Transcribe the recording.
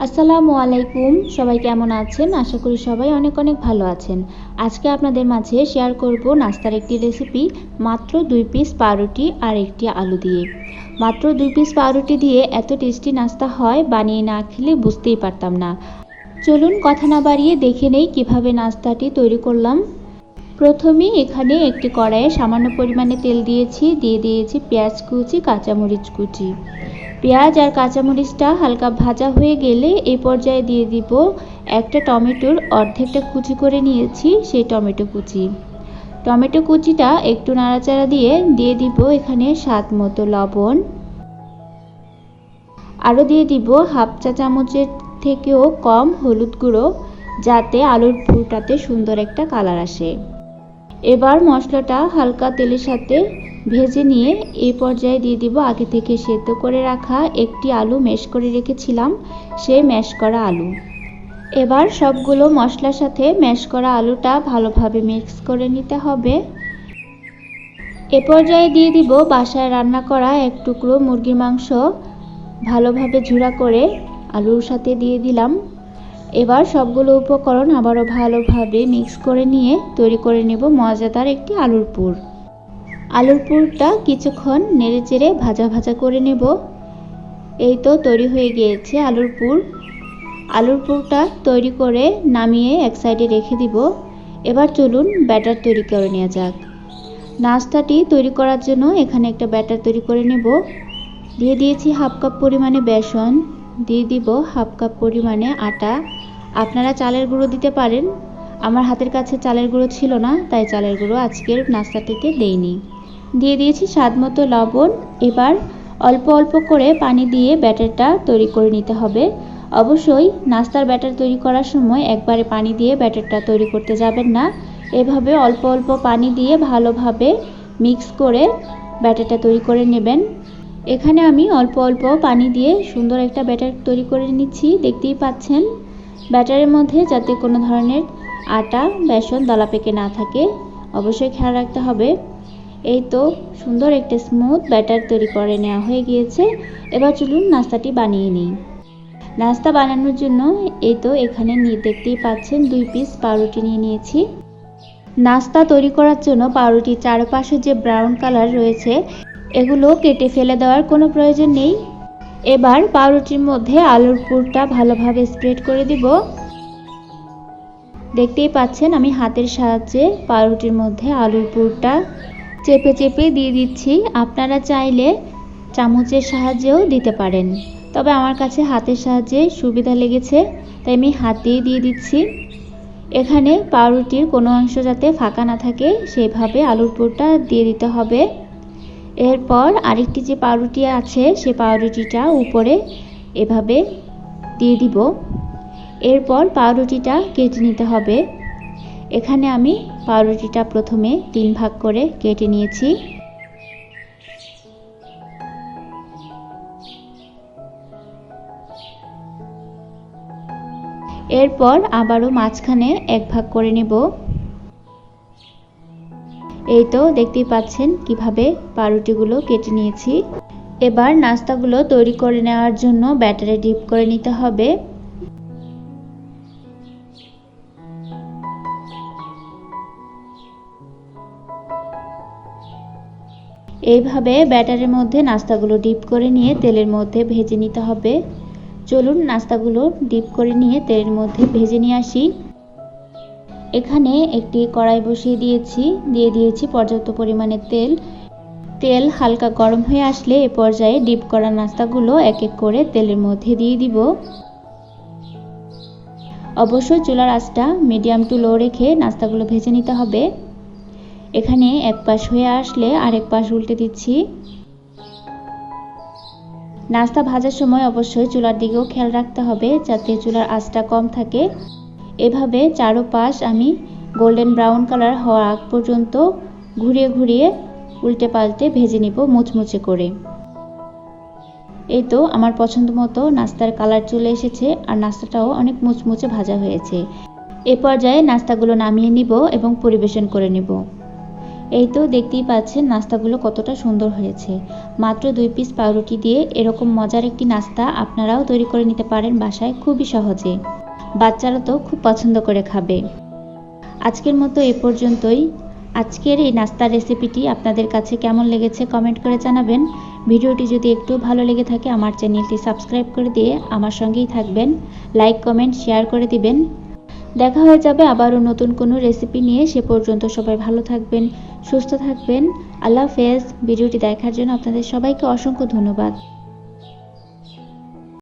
আসসালামু আলাইকুম। সবাই কেমন আছেন? আশা করি সবাই অনেক অনেক ভালো আছেন। আজকে আপনাদের মাঝে শেয়ার করব নাস্তার একটি রেসিপি, মাত্র দুই পিস পাউরুটি আর একটি আলু দিয়ে। মাত্র দুই পিস পাউরুটি দিয়ে এত টেস্টি নাস্তা হয়, বানিয়ে না খেলে বুঝতেই পারতাম না। চলুন কথা না বাড়িয়ে দেখে নেই কীভাবে নাস্তাটি তৈরি করলাম। প্রথমেই এখানে একটি কড়াইয়ে সামান্য পরিমাণে তেল দিয়েছি, দিয়ে দিয়েছি পেঁয়াজ কুচি, কাঁচামরিচ কুচি। পেঁয়াজ আর কাঁচামরিচটা হালকা ভাজা হয়ে গেলে এই পর্যায়ে দিয়ে দিব একটা টমেটোর অর্ধেকটা কুচি করে নিয়েছি, সেই টমেটো কুচি। টমেটো কুচিটা একটু নাড়াচাড়া দিয়ে দিয়ে দিব এখানে স্বাদ মতো লবণ। আরও দিয়ে দিব হাফ চা চামচের থেকেও কম হলুদ গুঁড়ো, যাতে আলুর পুরটাতে সুন্দর একটা কালার আসে। এবার মশলাটা হালকা তেলের সাথে ভেজে নিয়ে এই পর্যায়ে দিয়ে দিব আগে থেকে সেদ্ধ করে রাখা একটি আলু ম্যাশ করে রেখেছিলাম, সেই ম্যাশ করা আলু। এবার সবগুলো মশলার সাথে ম্যাশ করা আলুটা ভালোভাবে মিক্স করে নিতে হবে। এ পর্যায়ে দিয়ে দিব বাসায় রান্না করা এক টুকরো মুরগির মাংস। ভালোভাবে ঝুড়া করে আলুর সাথে দিয়ে দিলাম। এবার সবগুলো উপকরণ আবারও ভালোভাবে মিক্স করে নিয়ে তৈরি করে নেব মজাদার একটি আলুর পুর। আলুর পুরটা কিছুক্ষণ নেড়ে চেড়ে ভাজা ভাজা করে নেব। এই তো তৈরি হয়ে গিয়েছে আলুর পুর। আলুর পুরটা তৈরি করে নামিয়ে এক সাইডে রেখে দিব। এবার চলুন ব্যাটার তৈরি করে নেওয়া যাক। নাস্তাটি তৈরি করার জন্য এখানে একটা ব্যাটার তৈরি করে নেব। দিয়ে দিয়েছি হাফ কাপ পরিমাণে বেসন। দিয়ে দিব হাফ কাপ পরিমাণে আটা। আপনারা চালের গুঁড়ো দিতে পারেন। আমার হাতের কাছে চালের গুঁড়ো ছিল না, তাই চালের গুঁড়ো আজকের নাস্তাটিতে দেইনি। দিয়ে দিয়েছি স্বাদ মতো লবণ। এবার অল্প অল্প করে পানি দিয়ে ব্যাটারটা তৈরি করে নিতে হবে। অবশ্যই নাস্তার ব্যাটার তৈরি করার সময় একবারে পানি দিয়ে ব্যাটারটা তৈরি করতে যাবেন না। এভাবে অল্প অল্প পানি দিয়ে ভালোভাবে মিক্স করে ব্যাটারটা তৈরি করে নেবেন। এখানে আমি অল্প অল্প পানি দিয়ে সুন্দর একটা ব্যাটার তৈরি করে নিচ্ছি, দেখতেই পাচ্ছেন। ব্যাটারের মধ্যে যাতে কোনো ধরনের আটা, বেসন দলা পেকে না থাকে, অবশ্যই খেয়াল রাখতে হবে। এই তো সুন্দর একটা স্মুথ ব্যাটার তৈরি করে নেওয়া হয়ে গিয়েছে। এবার চলুন নাস্তাটি বানিয়ে নিই। নাস্তা বানানোর জন্য এই তো এখানে নিয়ে দেখতেই পাচ্ছেন দুই পিস পাউরুটি নিয়ে নিয়েছি। নাস্তা তৈরি করার জন্য পাউরুটির চারপাশে যে ব্রাউন কালার রয়েছে, এগুলো কেটে ফেলে দেওয়ার কোনো প্রয়োজন নেই। এবার পাউরুটির মধ্যে আলুর পুরটা ভালোভাবে স্প্রেড করে দিব। দেখতেই পাচ্ছেন আমি হাতের সাহায্যে পাউরুটির মধ্যে আলুর পুরটা চেপে চেপে দিয়ে দিচ্ছি। আপনারা চাইলে চামচের সাহায্যেও দিতে পারেন। তবে আমার কাছে হাতের সাহায্যে সুবিধা লেগেছে, তাই আমি হাতেই দিয়ে দিচ্ছি। এখানে পাউরুটির কোনো অংশ যাতে ফাঁকা না থাকে, সেভাবে আলুর পুরটা দিয়ে দিতে হবে। এরপর আরেকটি যে পাউরুটি আছে, সে পাউরুটিটা উপরে এভাবে দিয়ে দিব। এরপর পাউরুটিটা কেটে নিতে হবে। এখানে আমি পাউরুটিটা প্রথমে তিন ভাগ করে কেটে নিয়েছি। এরপর আবারও মাঝখানে এক ভাগ করে নেব। এই তো দেখতেই পাচ্ছেন কীভাবে পাউরুটিগুলো কেটে নিয়েছি। এবার নাস্তাগুলো তৈরি করে নেওয়ার জন্য ব্যাটারে ডিপ করে নিতে হবে। এইভাবে ব্যাটারের মধ্যে নাস্তাগুলো ডিপ করে নিয়ে তেলের মধ্যে ভেজে নিতে হবে। চলুন নাস্তাগুলো ডিপ করে নিয়ে তেলের মধ্যে ভেজে নিয়ে আসি। এখানে একটি কড়াই বসিয়ে দিয়েছি, দিয়ে দিয়েছি পর্যাপ্ত পরিমাণে তেল। তেল হালকা গরম হয়ে আসলে এ পর্যায়ে ডিপ করা নাস্তাগুলো এক এক করে তেলের মধ্যে দিয়ে দিব। অবশ্যই চুলার আঁচটা মিডিয়াম টু লো রেখে নাস্তাগুলো ভেজে নিতে হবে। এখানে এক পাশ হয়ে আসলে আরেক পাশ উল্টে দিচ্ছি। নাস্তা ভাজার সময় অবশ্যই চুলার দিকেও খেয়াল রাখতে হবে যাতে চুলার আঁচটা কম থাকে। এভাবে চারোপাশ আমি গোল্ডেন ব্রাউন কালার হওয়া আগ পর্যন্ত ঘুরিয়ে ঘুরিয়ে উল্টে পাল্টে ভেজে নিব মুচমুচে করে। এই তো আমার পছন্দ মতো নাস্তার কালার চলে এসেছে আর নাস্তাটাও অনেক মুচমুচে ভাজা হয়েছে। এ পর্যায়ে নাস্তাগুলো নামিয়ে নিব এবং পরিবেশন করে নিব। এই তো দেখতেই পাচ্ছেন নাস্তাগুলো কতটা সুন্দর হয়েছে। মাত্র দুই পিস পাউরুটি দিয়ে এরকম মজার একটি নাস্তা আপনারাও তৈরি করে নিতে পারেন বাসায় খুবই সহজে। বাচ্চারা তো খুব পছন্দ করে খাবে। আজকের মতো এ পর্যন্তই। আজকের এই নাস্তার রেসিপিটি আপনাদের কাছে কেমন লেগেছে কমেন্ট করে জানাবেন। ভিডিওটি যদি একটু ভালো লেগে থাকে আমার চ্যানেলটি সাবস্ক্রাইব করে দিয়ে আমার সঙ্গেই থাকবেন। লাইক, কমেন্ট, শেয়ার করে দিবেন। দেখা হয়ে যাবে আবারও নতুন কোনো রেসিপি নিয়ে। সে পর্যন্ত সবাই ভালো থাকবেন, সুস্থ থাকবেন। আল্লাহ হাফেজ। ভিডিওটি দেখার জন্য আপনাদের সবাইকে অসংখ্য ধন্যবাদ।